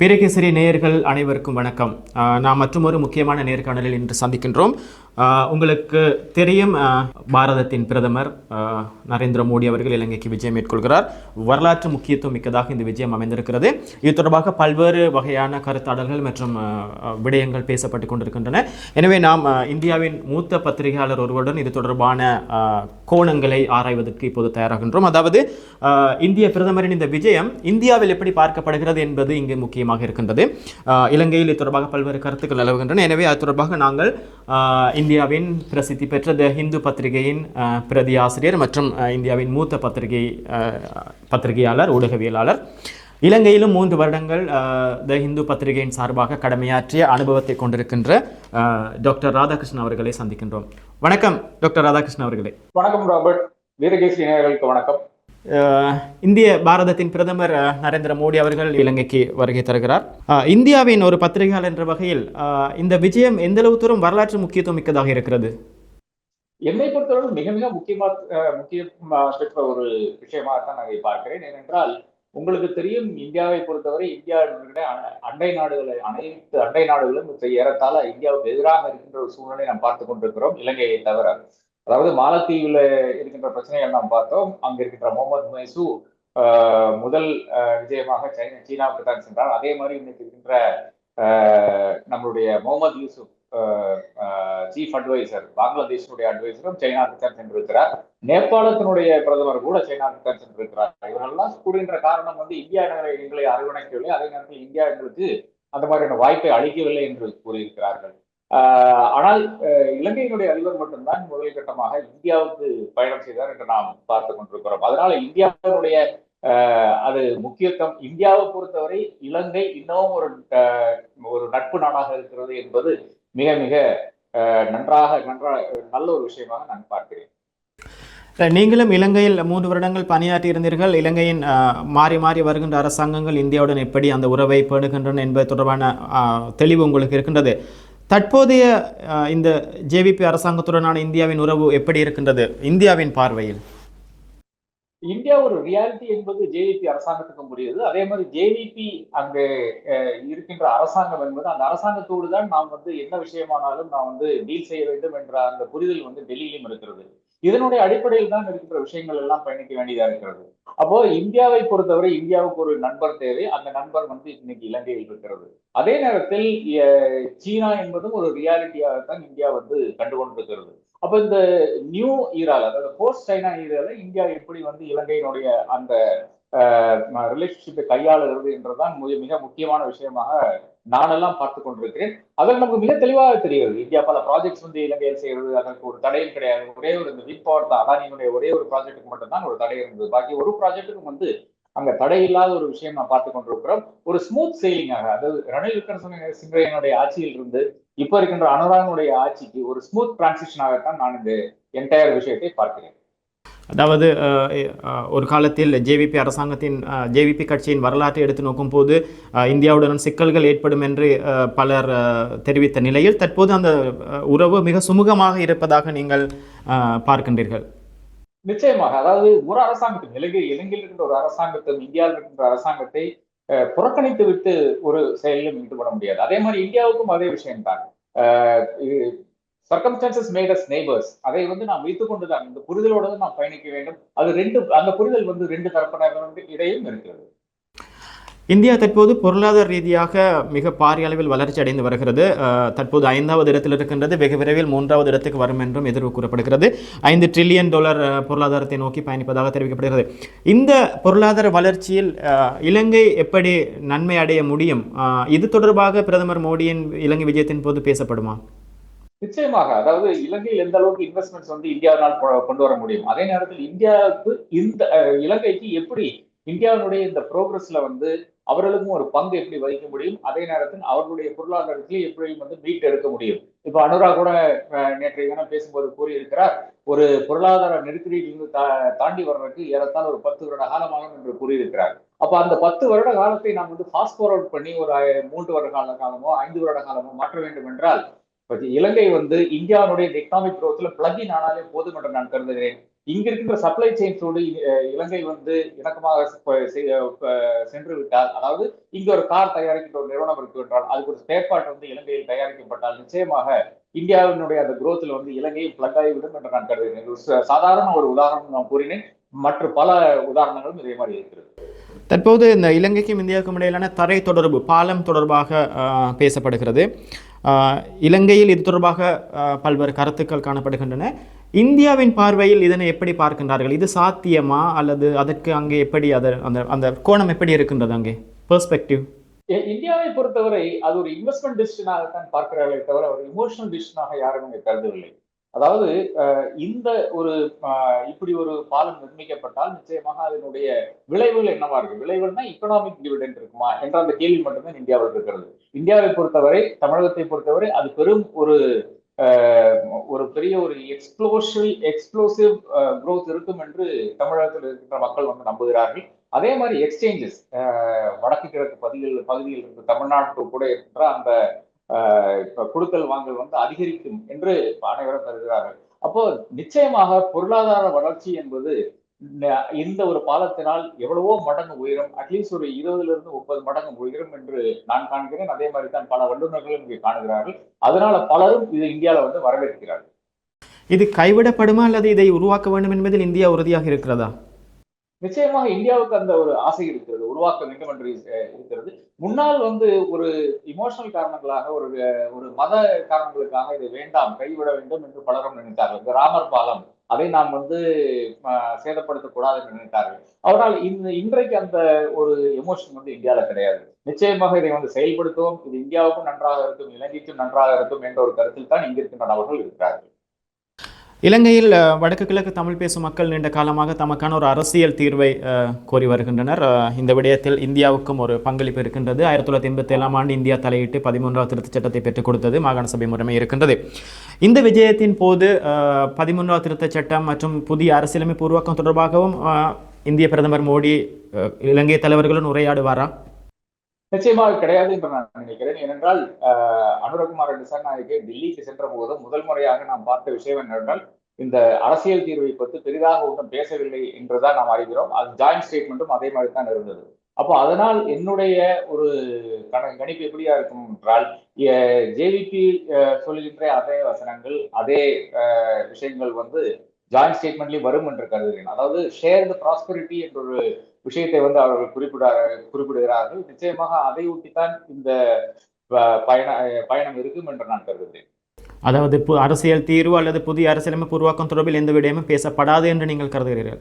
பிரகேசரி நேயர்கள் அனைவருக்கும் வணக்கம். நாம் மற்றும் ஒரு முக்கியமான நேர்காணலில் இன்று சந்திக்கின்றோம். உங்களுக்கு தெரியும் பாரதத்தின் பிரதமர் நரேந்திர மோடி அவர்கள் இலங்கைக்கு விஜயம் மேற்கொள்கிறார். வரலாற்று முக்கியத்துவம் மிக்கதாக இந்த விஜயம் அமைந்திருக்கிறது. இது தொடர்பாக பல்வேறு வகையான கருத்தாடல்கள் மற்றும் விடயங்கள் பேசப்பட்டு கொண்டிருக்கின்றன. எனவே நாம் இந்தியாவின் மூத்த பத்திரிகையாளர் ஒருவருடன் இது தொடர்பான கோணங்களை ஆராய்வதற்கு இப்போது தயாராகின்றோம். அதாவது இந்திய பிரதமரின் இந்த விஜயம் இந்தியாவில் எப்படி பார்க்கப்படுகிறது என்பது இங்கு முக்கியமாக இருக்கின்றது. இலங்கையில் இது தொடர்பாக பல்வேறு கருத்துக்கள் நிலவுகின்றன. எனவே அது தொடர்பாக நாங்கள் இந்தியாவின் பிரசித்தி பெற்ற த ஹிந்து பத்திரிகையின் பிரதி ஆசிரியர் மற்றும் இந்தியாவின் மூத்த பத்திரிகை பத்திரிகையாளர் ஊடகவியலாளர். இலங்கையிலும் மூன்று வருடங்கள் த ஹிந்து பத்திரிகையின் சார்பாக கடமையாற்றிய அனுபவத்தை கொண்டிருக்கின்ற டாக்டர் ராதாகிருஷ்ணன் அவர்களை சந்திக்கின்றோம். வணக்கம் டாக்டர் ராதாகிருஷ்ணன் அவர்களே. வணக்கம் ராபர்ட். வீரகேசி நேயர்களுக்கு வணக்கம். இந்திய பாரதத்தின் பிரதமர் நரேந்திர மோடி அவர்கள் இலங்கைக்கு வருகை தருகிறார். இந்தியாவின் ஒரு பத்திரிகையாளர் என்ற வகையில் இந்த விஜயம் எந்த அளவு தூரம் வரலாற்று முக்கியத்துவம் மிக்கதாக இருக்கிறது? என்னை பொறுத்தவரை மிக மிக முக்கியமா முக்கியம் பெற்ற ஒரு விஷயமாகத்தான் நான் இதை பார்க்கிறேன். ஏனென்றால் உங்களுக்கு தெரியும் இந்தியாவை பொறுத்தவரை இந்தியா அண்டை நாடுகளை அனைத்து அண்டை நாடுகளும் இப்ப ஏறத்தாழ இந்தியாவுக்கு எதிராக இருக்கின்ற ஒரு சூழ்நிலை நாம் பார்த்து கொண்டிருக்கிறோம் இலங்கையை தவிர. அதாவது மாலத்தீவுல இருக்கின்ற பிரச்சனைகள் நாம் பார்த்தோம். அங்க இருக்கின்ற முகமது மைசு முதல் விஜயமாக சைனா சீனாவுக்கு தான் சென்றார். அதே மாதிரி இன்னைக்கு இருக்கின்ற நம்மளுடைய முகமது யூசுப் சீஃப் அட்வைசர் பங்களாதேஷனுடைய அட்வைசரும் சைனாவுக்கு தான் சென்றிருக்கிறார். நேபாளத்தினுடைய பிரதமர் கூட சைனாவுக்கு தான் சென்றிருக்கிறார். இவரெல்லாம் கூறுகின்ற காரணம் வந்து இந்தியா எங்களை அரவணைக்கவில்லை. அதே நேரத்தில் இந்தியா எங்களுக்கு அந்த மாதிரியான வாய்ப்பை அளிக்கவில்லை என்று கூறியிருக்கிறார்கள். ஆஹ் ஆனால் அஹ் இலங்கையினுடைய அதிபர் மட்டும்தான் முதல் கட்டமாக இந்தியாவுக்கு பயணம் செய்தார் என்று நாம் பார்த்து கொண்டிருக்கிறோம். அதனால இந்தியாவினுடைய அது முக்கியத்துவம் இந்தியாவை பொறுத்தவரை இலங்கை இன்னமும் ஒரு ஒரு நட்பு நாடாக இருக்கிறது என்பது மிக மிக நன்றாக நன்றாக நல்ல ஒரு விஷயமாக நான் பார்க்கிறேன். நீங்களும் இலங்கையில் மூன்று வருடங்கள் பணியாற்றி இருந்தீர்கள். இலங்கையின் மாறி மாறி வருகின்ற அரசாங்கங்கள் இந்தியாவுடன் எப்படி அந்த உறவை பேணுகின்றன என்பது தொடர்பான தெளிவு உங்களுக்கு இருக்கின்றது. தற்போதைய இந்த ஜேவிபி அரசாங்கத்துடனான இந்தியாவின் உறவு எப்படி இருக்கின்றது? இந்தியாவின் பார்வையில். இந்தியா ஒரு ரியாலிட்டி என்பது ஜேவிபி அரசாங்கத்துக்கும் புரியுது. அதே மாதிரி ஜேவிபி அங்கு இருக்கின்ற அரசாங்கம் என்பது அந்த அரசாங்கத்தோடு தான் நாம் வந்து என்ன விஷயமானாலும் நாம் வந்து டீல் செய்ய வேண்டும் என்ற அந்த புரிதல் வந்து டெல்லியிலும் இருக்கிறது. இதனுடைய அடிப்படையில் தான் இருக்கின்ற விஷயங்கள் எல்லாம் பயணிக்க வேண்டியதா இருக்கிறது. அப்போ இந்தியாவை பொறுத்தவரை இந்தியாவுக்கு ஒரு நண்பர் தேவை. அந்த நண்பர் வந்து இன்னைக்கு இலங்கையில் இருக்கிறது. அதே நேரத்தில் சீனா என்பதும் ஒரு ரியாலிட்டியாகத்தான் இந்தியா வந்து கண்டுகொண்டிருக்கிறது. அப்ப இந்த நியூ ஈரால அதாவது போஸ்ட் சைனா ஈரால இந்தியா எப்படி வந்து இலங்கையினுடைய அந்த ரிலேஷன்ஷிப்பை கையாளுகிறது என்றுதான் மிக மிக முக்கியமான விஷயமாக நானெல்லாம் பார்த்து கொண்டிருக்கிறேன். அதில் நமக்கு மிக தெளிவாக தெரிகிறது. இந்தியா பல ப்ராஜெக்ட்ஸ் வந்து இலங்கையில் செய்யறது அதற்கு ஒரு தடையும் கிடையாது. ஒரே ஒரு இந்த விப் பவர் தான். அதானியினுடைய ஒரே ஒரு ப்ராஜெக்ட்டுக்கு மட்டும்தான் ஒரு தடை இருந்தது. பாக்கி ஒரு ப்ராஜெக்ட்டுக்கும் வந்து அங்க தடை இல்லாத ஒரு விஷயம் நான் பார்த்து கொண்டிருக்கிறோம். ஒரு ஸ்மூத் செயிலிங்காக அதாவது ரணில் விக்ரமசிங்க சிங்கரையனுடைய ஆட்சியில் இருந்து இப்ப இருக்கின்ற அனுராகனுடைய ஆட்சிக்கு ஒரு ஸ்மூத் டிரான்சிஷனாகத்தான் நான் இந்த என்டையர் விஷயத்தை பார்க்கிறேன். அதாவது ஒரு காலத்தில் ஜேவிபி அரசாங்கத்தின் ஜேவிபி கட்சியின் வரலாற்றை எடுத்து நோக்கும் போது இந்தியாவுடன் சிக்கல்கள் ஏற்படும் என்று பலர் தெரிவித்த நிலையில் தற்போது அந்த உறவு மிக சுமூகமாக இருப்பதாக நீங்கள் பார்க்கின்றீர்கள். நிச்சயமாக. அதாவது ஒரு அரசாங்கத்தும் இலங்கை இலங்கையில் இருக்கின்ற ஒரு அரசாங்கத்தும் இந்தியாவில் இருக்கின்ற அரசாங்கத்தை புறக்கணித்து விட்டு ஒரு செயலிலும் ஈடுபட முடியாது. அதே மாதிரி இந்தியாவுக்கும் அதே விஷயம்தான். சர்க்கம்ஸ்டான்சஸ் மேட் அஸ் நெய்பர்ஸ் அதை வந்து நாம் வைத்துக் கொண்டுதான் இந்த புரிதலோடு நாம் பயணிக்க வேண்டும். அது ரெண்டு அந்த புரிதல் வந்து ரெண்டு தரப்பினருக்கு இடையும் இருக்கிறது. இந்தியா தற்போது பொருளாதார ரீதியாக மிக பாரிய அளவில் வளர்ச்சி அடைந்து வருகிறது. அஹ், தற்போது ஐந்தாவது இடத்தில் இருக்கின்றது. வெகு விரைவில் மூன்றாவது இடத்துக்கு வரும் என்றும் எதிர்வு கூறப்படுகிறது. ஐந்து ட்ரில்லியன் டாலர் பொருளாதாரத்தை நோக்கி பயணிப்பதாக தெரிவிக்கப்படுகிறது. இந்த பொருளாதார வளர்ச்சியில் இலங்கை எப்படி நன்மை அடைய முடியும்? இது தொடர்பாக பிரதமர் மோடியின் இலங்கை விஜயத்தின் போது பேசப்படுமா? நிச்சயமாக. அதாவது இலங்கையில் எந்த அளவுக்கு இன்வெஸ்ட்மெண்ட்ஸ் வந்து இந்தியாவினால் கொ- கொண்டு வர முடியும்? அதே நேரத்தில் இந்தியாவுக்கு இந்த இலங்கைக்கு எப்படி இந்தியாவினுடைய இந்த ப்ரோக்ரஸ்ல வந்து அவர்களுக்கும் ஒரு பங்கு எப்படி வகிக்க முடியும்? அதே நேரத்தில் அவர்களுடைய பொருளாதாரத்திலையும் எப்படியும் வந்து மீட் எடுக்க முடியும். இப்ப அனுராக் கூட நேற்றைய தினம் பேசும்போது கூறியிருக்கிறார் ஒரு பொருளாதார நெருக்கடியிலிருந்து தா தாண்டி வர்றதுக்கு ஏறத்தால் ஒரு பத்து வருட காலமாகும் என்று கூறியிருக்கிறார். அப்ப அந்த பத்து வருட காலத்தை நாம் வந்து ஃபாஸ்ட் ஃபார்வர்ட் பண்ணி ஒரு மூன்று வருட கால காலமோ ஐந்து வருட காலமோ மாற்ற வேண்டும் என்றால் இலங்கை வந்து இந்தியாவுடைய எக்கனாமிக் குரோத்ல பிளகின் ஆனாலே போதும் என்று நான் கருதுகிறேன். இங்க இருக்கின்ற சப்ளை செயின்ஸோடு இலங்கை வந்து இணக்கமாக செ- சென்று விட்டால் அதாவது இங்க ஒரு கார் தயாரிக்கின்ற ஒரு நிறுவனம் இருக்கு என்றால் அதுக்கு ஒரு ஸ்பேர் பார்ட் வந்து இலங்கையில் தயாரிக்கப்பட்டால் நிச்சயமாக இந்தியாவினுடைய அந்த குரோத்தில் வந்து இலங்கையும் பிளக் ஆகிவிடும் என்று நான் கருதுகிறேன். ஒரு சாதாரண ஒரு உதாரணம் நான் கூறினேன். மற்ற பல உதாரணங்களும் இதே மாதிரி இருக்கிறது. தற்போது இந்த இலங்கைக்கும் இந்தியாவுக்கும் இடையிலான தரை தொடர்பு பாலம் தொடர்பாக பேசப்படுகிறது. இலங்கையில் இது தொடர்பாக பல்வேறு கருத்துக்கள் காணப்படுகின்றன. இந்தியாவின் பார்வையில் இதனை எப்படி பார்க்கின்றார்கள்? இது சாத்தியமா? அல்லது அதற்கு அங்கே எப்படி அதை அந்த அந்த கோணம் எப்படி இருக்கின்றது அங்கே? பெர்ஸ்பெக்டிவ் இந்தியாவை பொறுத்தவரை அது ஒரு இன்வெஸ்ட்மெண்ட் டிசிஷனாகத்தான் பார்க்கிறார்களே தவிர ஒரு இமோஷனல் டிசிஷனாக யாரும் இங்கே கருதவில்லை. அதாவது இந்த ஒரு இப்படி ஒரு பாலம் நிர்மிக்கப்பட்டால் நிச்சயமாக அதனுடைய விளைவுகள் என்னவா இருக்கு? விளைவுகள்னா எக்கனாமிக் டிவிடெண்ட் இருக்குமா? என்ற அந்த கேள்வி மட்டும்தான் இந்தியாவில் இருக்கிறது. இந்தியாவை பொறுத்தவரை தமிழகத்தை பொறுத்தவரை அது பெரும் ஒரு ஒரு பெரிய ஒரு எக்ஸ்ப்ளோசிவ் எக்ஸ்ப்ளோசிவ் க்ரோத் இருக்கும் என்று தமிழகத்தில் இருக்கின்ற மக்கள் வந்து நம்புகிறார்கள். அதே மாதிரி எக்ஸ்சேஞ்சஸ் வடக்கு கிழக்கு பகுதிகள் பகுதியில் இருந்து தமிழ்நாட்டு கூட இருக்கின்ற அந்த கொடுக்கல் வாங்கல் வந்து அதிகரிக்கும் என்று அனைவரும் கருதுகிறார்கள். அப்போ நிச்சயமாக பொருளாதார வளர்ச்சி என்பது இந்த ஒரு பாலத்தினால் எவ்வளவோ மடங்கு உயரும். அட்லீஸ்ட் ஒரு இருபதுல இருந்து முப்பது மடங்கு உயரும் என்று நான் காண்கிறேன். அதே மாதிரி தான் பல வல்லுநர்களும் இங்கே காணுகிறார்கள். அதனால பலரும் இது இந்தியாவில் வந்து வரவேற்கிறார்கள். இது கைவிடப்படுமா அல்லது இதை உருவாக்க வேண்டும் என்பதில் இந்தியா உறுதியாக இருக்கிறதா? நிச்சயமாக இந்தியாவுக்கு அந்த ஒரு ஆசை இருக்கிறது உருவாக்க வேண்டும் என்று இருக்கிறது. முன்னால் வந்து ஒரு இமோஷனல் காரணங்களாக ஒரு ஒரு மத காரணங்களுக்காக இது வேண்டாம் கைவிட வேண்டும் என்று பலரும் நினைத்தார்கள். இந்த ராமர் பாலம் அதை நாம் வந்து சேதப்படுத்தக்கூடாது என்று நினைத்தார்கள். அவரால் இந்த இன்றைக்கு அந்த ஒரு எமோஷன் வந்து இந்தியாவில் கிடையாது. நிச்சயமாக இதை வந்து செயல்படுத்துவோம் இது இந்தியாவுக்கும் நன்றாக இருக்கும் இலங்கைக்கும் நன்றாக இருக்கும் என்ற ஒரு கருத்தில் தான் இங்கிருக்கின்ற நபர்கள் இருக்கிறார்கள். இலங்கையில் வடக்கு கிழக்கு தமிழ் பேசும் மக்கள் நீண்ட காலமாக தமக்கான ஒரு அரசியல் தீர்வை கோரி வருகின்றனர். இந்த விடயத்தில் இந்தியாவுக்கும் ஒரு பங்களிப்பு இருக்கின்றது. ஆயிரத்தி தொள்ளாயிரத்தி எண்பத்தி ஏழாம் ஆண்டு இந்தியா தலையிட்டு பதிமூன்றாவது திருத்தச் சட்டத்தை பெற்றுக் கொடுத்தது மாகாண சபை முறைமை இருக்கின்றது. இந்த விஜயத்தின் போது பதிமூன்றாவது திருத்தச் சட்டம் மற்றும் புதிய அரசியலமைப்பு உருவாக்கம் தொடர்பாகவும் இந்திய பிரதமர் மோடி இலங்கை தலைவர்களுடன் உரையாடுவாரா? நிச்சயமாக கிடையாது என்று நான் நினைக்கிறேன். ஏனென்றால் அஹ், அனுரகுமார திசாநாயகே டெல்லிக்கு சென்ற போது முதல் முறையாக நாம் பார்த்த விஷயம் என்னவென்றால் இந்த அரசியல் தீர்வை பற்றி பெரிதாக ஒன்றும் பேசவில்லை என்றுதான் நாம் அறிகிறோம். அது ஜாயிண்ட் ஸ்டேட்மெண்ட்டும் அதே மாதிரி தான் இருந்தது. அப்போ அதனால் என்னுடைய ஒரு கண கணிப்பு எப்படியா இருக்கும் என்றால் ஜேவிபி சொல்கின்ற அதே வசனங்கள் அதே விஷயங்கள் வந்து ஜாயிண்ட் ஸ்டேட்மெண்ட்லயும் வரும் என்று கருதுகிறேன். அதாவது ஷேர்டு ப்ராஸ்பரிட்டி என்ற ஒரு விஷயத்தை வந்து அவர்கள் குறிப்பிட குறிப்பிடுகிறார்கள். நிச்சயமாக அதை ஒட்டித்தான் இந்த பயண பயணம் இருக்கும் என்று நான் கருதுகிறேன். அதாவது அரசியல் தீர்வு அல்லது புதிய அரசியலமைப்பு உருவாக்கம் தொடர்பில் எந்த விடயமும் பேசப்படாது என்று நீங்கள் கருதுகிறீர்கள்.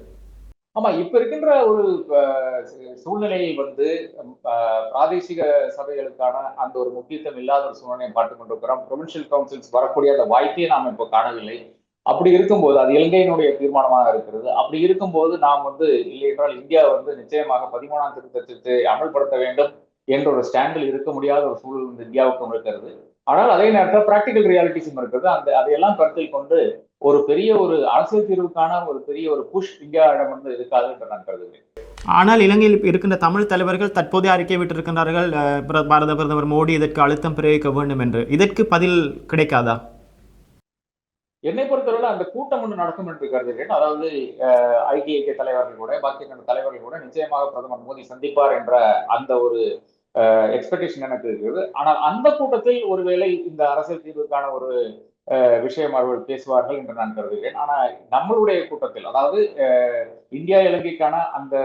ஆமா இப்ப இருக்கின்ற ஒரு அஹ், சூழ்நிலையில் வந்து பிராதேசிக சபைகளுக்கான அந்த ஒரு முக்கியத்துவம் இல்லாத ஒரு சூழ்நிலையை பார்த்துக் கொண்டிருக்கிறோம். ப்ரொவின்சியல் கவுன்சில்ஸ் வரக்கூடிய அந்த வாய்ப்பையே நாம் இப்போ காணவில்லை. அப்படி இருக்கும்போது அது இலங்கையினுடைய தீர்மானமாக இருக்கிறது. அப்படி இருக்கும்போது நாம் வந்து இல்லை என்றால் இந்தியா வந்து நிச்சயமாக பதிமூணாம் திருத்தத்தை அமல்படுத்த வேண்டும் என்ற ஒரு ஸ்டாண்டில் இருக்க முடியாத ஒரு சூழல் வந்து இந்தியாவுக்கும் இருக்கிறது. ஆனால் அதே நேரத்தில் பிராக்டிக்கல் ரியாலிட்டிஸும் இருக்கிறது அந்த அதையெல்லாம் கருத்தில் கொண்டு ஒரு பெரிய ஒரு அரசியல் தீர்வுக்கான ஒரு பெரிய ஒரு புஷ் இந்தியாவிடம் வந்து இருக்காது என்று நான் கருதுகிறேன். ஆனால் இலங்கையில் இருக்கின்ற தமிழ் தலைவர்கள் தற்போதைய அறிக்கை விட்டிருக்கின்றார்கள். பாரத பிரதமர் மோடி இதற்கு அழுத்தம் பிரயோகிக்க வேண்டும் என்று. இதற்கு பதில் கிடைக்காதா? என்னை பொறுத்தவரை அந்த கூட்டம் ஒன்று நடக்கும் என்று கருதுகிறேன். அதாவது அஹ், ஐக்கிய தலைவர்கள் கூட பாக்கி தலைவர்கள் கூட நிச்சயமாக பிரதமர் மோடி சந்திப்பார் என்ற அந்த ஒரு எக்ஸ்பெக்டேஷன் எனக்கு இருக்கிறது. ஆனால் அந்த கூட்டத்தில் ஒருவேளை இந்த அரசியல் தீர்வுக்கான ஒரு விஷயம் அவர்கள் பேசுவார்கள் என்று நான் கருதுகிறேன். ஆனால் நம்மளுடைய கூட்டத்தில் அதாவது இந்தியா இலங்கைக்கான அந்த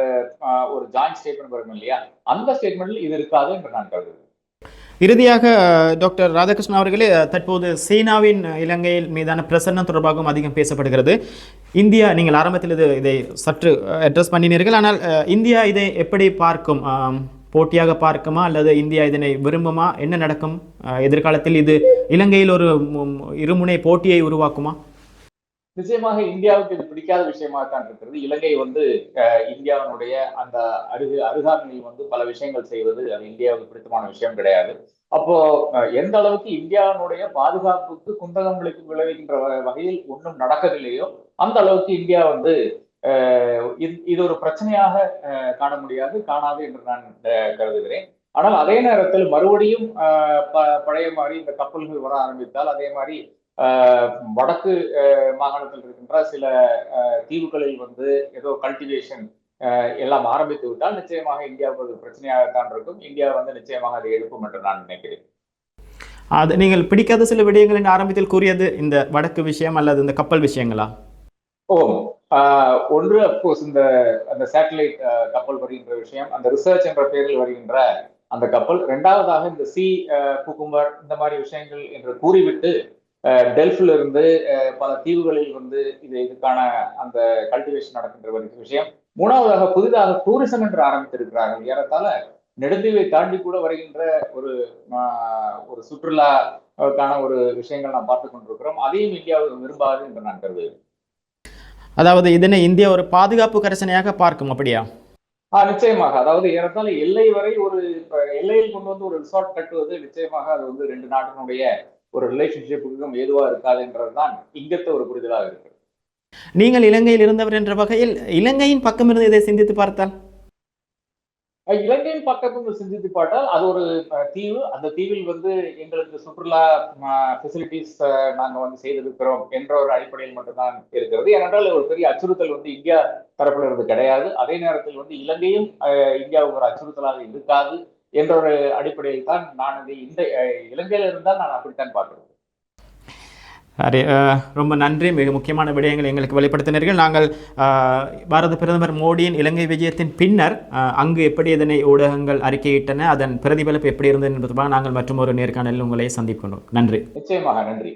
ஒரு ஜாயிண்ட் ஸ்டேட்மெண்ட் வரும் இல்லையா? அந்த ஸ்டேட்மெண்ட்டில் இது இருக்காது என்று நான் கருதுகிறேன். இறுதியாக டாக்டர் ராதாகிருஷ்ணன் அவர்களே தற்போது சீனாவின் இலங்கையில் மீதான பிரசன்னம் தொடர்பாகவும் அதிகம் பேசப்படுகிறது. இந்தியா நீங்கள் ஆரம்பத்தில் இது இதை சற்று அட்ரஸ் பண்ணினீர்கள். ஆனால் இந்தியா இதை எப்படி பார்க்கும்? போட்டியாக பார்க்குமா? அல்லது இந்தியா இதனை விரும்புமா? என்ன நடக்கும்? எதிர்காலத்தில் இது இலங்கையில் ஒரு இருமுனை போட்டியை உருவாக்குமா? நிச்சயமாக இந்தியாவுக்கு இது பிடிக்காத விஷயமாக தான் இருக்கிறது. இலங்கை வந்து இந்தியாவினுடைய அந்த அருகு அருகாமையில் வந்து பல விஷயங்கள் செய்வது அது இந்தியாவுக்கு பிடித்தமான விஷயம் கிடையாது. அப்போ எந்த அளவுக்கு இந்தியாவினுடைய பாதுகாப்புக்கு குந்தகங்களுக்கு விளைவிக்கின்ற வகையில் ஒன்றும் நடக்கவில்லையோ அந்த அளவுக்கு இந்தியா வந்து இது- இது ஒரு பிரச்சனையாக அஹ், காண முடியாது காணாது என்று நான் கருதுகிறேன். ஆனால் அதே நேரத்தில் மறுபடியும் ப- பழைய மாதிரி இந்த கப்பல்கள் வர ஆரம்பித்தால் அதே மாதிரி வடக்கு மாகாணத்தில் இருக்கின்ற சில தீவுகளில் வந்து ஏதோ கல்டிவேஷன் எல்லாம் ஆரம்பித்து விட்டால் நிச்சயமாக இந்தியாவுக்கு அது பிரச்சனையாகத்தான் இருக்கும். இந்தியா வந்து நிச்சயமாக அதை எடுக்கும் என்று நான் நினைக்கிறேன். அது நீங்கள் பிடிக்காத சில விடயங்கள் என்று ஆரம்பத்தில் கூறியது இந்த வடக்கு விஷயம் அல்லது இந்த கப்பல் விஷயங்களா? ஓ ஆஹ், ஒன்று அப்கோர்ஸ் இந்த அந்த சேட்டலைட் கப்பல் வருகின்ற விஷயம் அந்த ரிசர்ச் என்ற பெயரில் வருகின்ற அந்த கப்பல். இரண்டாவதாக இந்த சி குக்கும்பர் இந்த மாதிரி விஷயங்கள் என்று கூறிவிட்டு டெல்ஃபில் இருந்து பல தீவுகளில் வந்து இது இதுக்கான அந்த கல்டிவேஷன் நடக்கின்ற ஒரு விஷயம். மூணாவதாக புதிதாக டூரிசம் என்று ஆரம்பித்திருக்கிறார்கள். ஏறத்தாழ நெடுந்தீவை தாண்டி கூட வருகின்ற ஒரு ஆஹ், ஒரு சுற்றுலாக்கான ஒரு விஷயங்கள் நாம் பார்த்து கொண்டிருக்கிறோம். அதையும் இந்தியா விரும்பாது என்று நான் கருதுகிறேன். அதாவது இதனை இந்தியா ஒரு பாதுகாப்பு கரசனையாக பார்க்கும் அப்படியா? ஆ நிச்சயமாக. அதாவது ஏறத்தாழ எல்லை வரை ஒரு இப்ப எல்லையில் கொண்டு வந்து ஒரு ரிசார்ட் கட்டுவது நிச்சயமாக அது வந்து ரெண்டு நாட்டினுடைய ஒரு ரிலேஷன்ஷிப்புக்கும் ஏதுவா இருக்காதுன்றதுதான் இங்கத்த ஒரு புரிதலாக இருக்கு. நீங்கள் இலங்கையில் இருந்தவர் என்ற வகையில் இலங்கையின் பக்கம் இருந்து இதை சிந்தித்து பார்த்தால்? இலங்கையின் பக்கத்து சிந்தித்து பார்த்தால் அது ஒரு தீவு. அந்த தீவில் வந்து எங்களுக்கு சுற்றுலா ஃபெசிலிட்டிஸ் நாங்க வந்து செய்திருக்கிறோம் என்ற ஒரு அடிப்படையில் மட்டும்தான் இருக்கிறது. ஏனென்றால் ஒரு பெரிய அச்சுறுத்தல் வந்து இந்தியா தரப்புல இருந்து கிடையாது. அதே நேரத்தில் வந்து இலங்கையும் இந்தியாவுக்கு ஒரு அச்சுறுத்தலாக இருக்காது. என்ற ஒரு அடிப்படையில் தான் நான் இதை இந்த இலங்கையில இருந்தால் நான் அப்படித்தான் பார்க்கிறேன். அரே ரொம்ப நன்றி. மிக முக்கியமான விடயங்களை எங்களுக்கு வெளிப்படுத்தினீர்கள். நாங்கள் பாரத பிரதமர் மோடியின் இலங்கை விஜயத்தின் பின்னர் அங்கு எப்படி இதனை ஊடகங்கள் அறிக்கையிட்டன அதன் பிரதிபலிப்பு எப்படி இருந்தது என்பது தொடர்பாக நாங்கள் மற்றும் ஒரு நேர்காணலில் உங்களை சந்திக்கணும் நன்றி. நிச்சயமாக நன்றி.